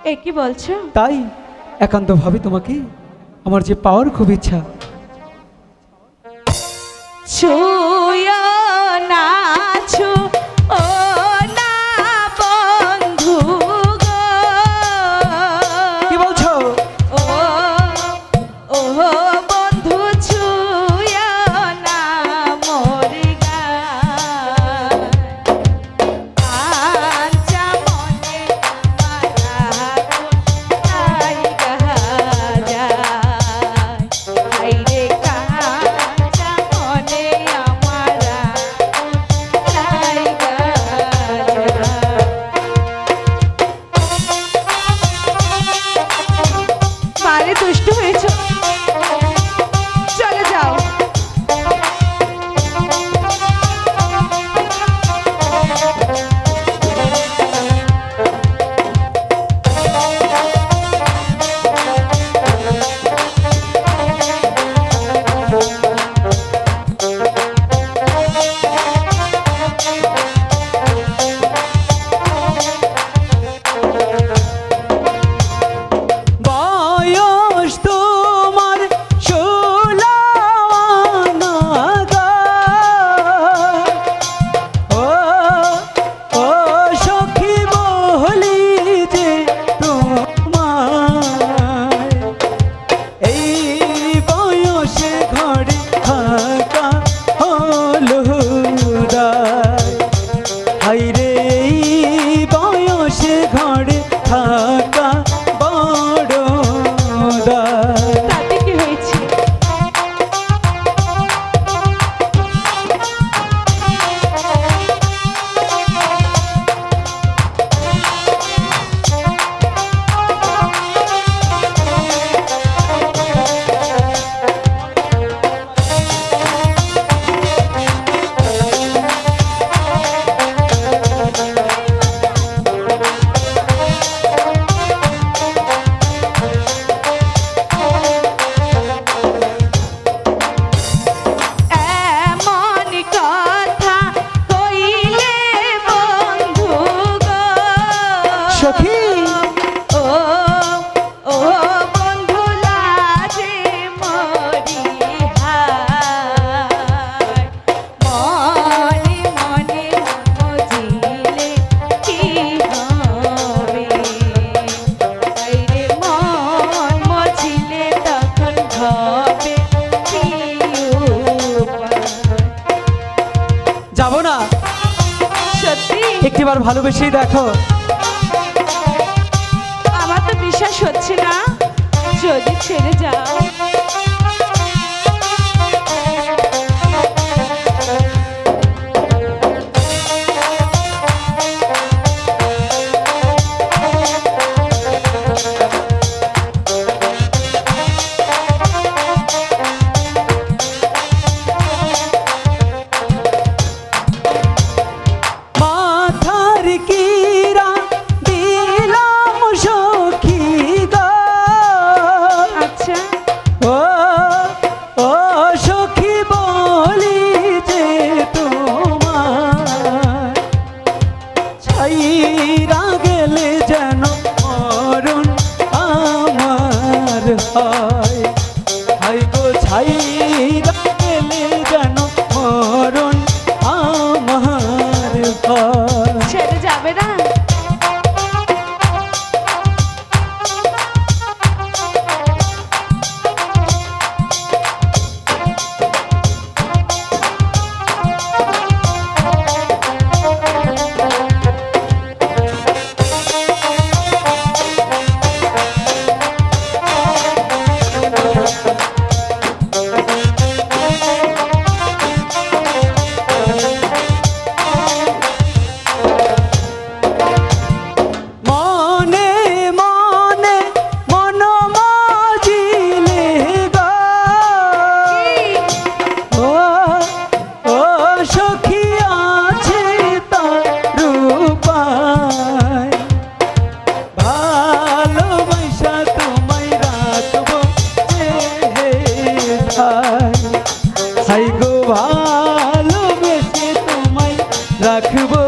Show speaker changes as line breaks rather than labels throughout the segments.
এ কি বলছো?
তাই একান্ত ভাবি তোমাকে আমার যে পাওয়ার খুব ইচ্ছা।
ছুয় না ছু ও
একটিবার ভালোবেসেই দেখো।
আমার তো বিশ্বাস হচ্ছে না যদি ছেড়ে যাও। ভালোবেসে তোমায় রাখব।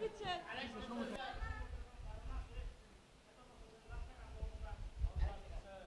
বিচ্ছেদ